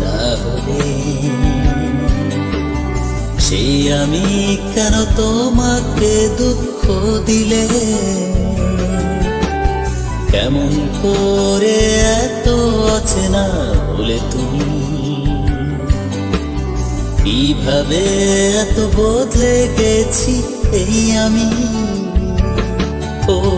না হলে? সেই আমি কেন তোমাকে দুঃখ দিলে? কেমন করে এত অচেনা বলে তুমি? কীভাবে এত বদলে গেছি এই আমি? ও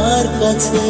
তোমার কাছে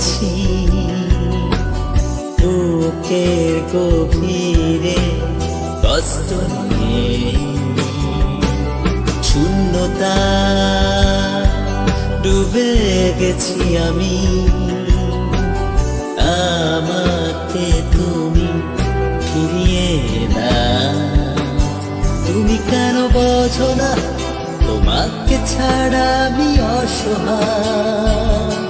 কেঁদেছি বুকের গভীরে কষ্ট নিয়ে শূন্যতা ডুবে গেছি আমি। আমাকে তুমি ফিরিয়ে না তুমি কেন বোঝো না? তোমাকে ছাড়া আমি অসহায়।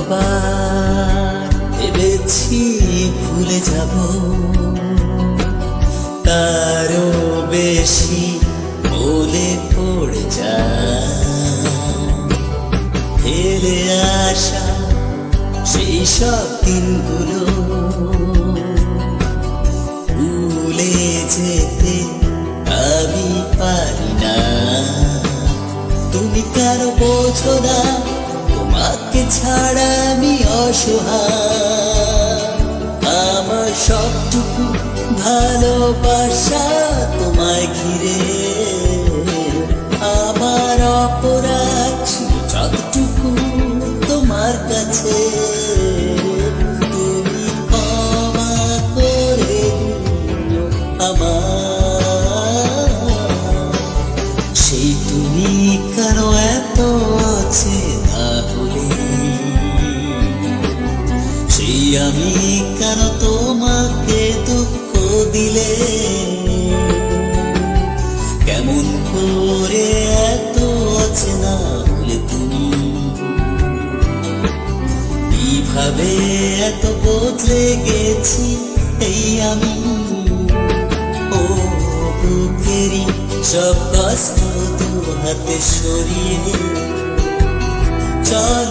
যতবার ভেবেছি ভুলে যাব। তারও বেশি বলে পড়ে যা ফেলে আসা সেই সব দিনগুলো। ভুলে যেতে আমি পারি না। তুমি কেন বোঝো না তোমাকে ছাড়া আমি অসহায়। আমার সবটুকু ভালোবাসা তোমায় ঘিরে। আমার অপরাধ যতটুকু তোমার কাছে। আমি কেন তোমাকে দুঃখ দিলে? কেমন করে এত আছে না বলে তুমি? কীভাবে এত বদলে গেছি এই আমি? ও বুকেরই সব কষ্ট দু হাতে সরিয়ে চলো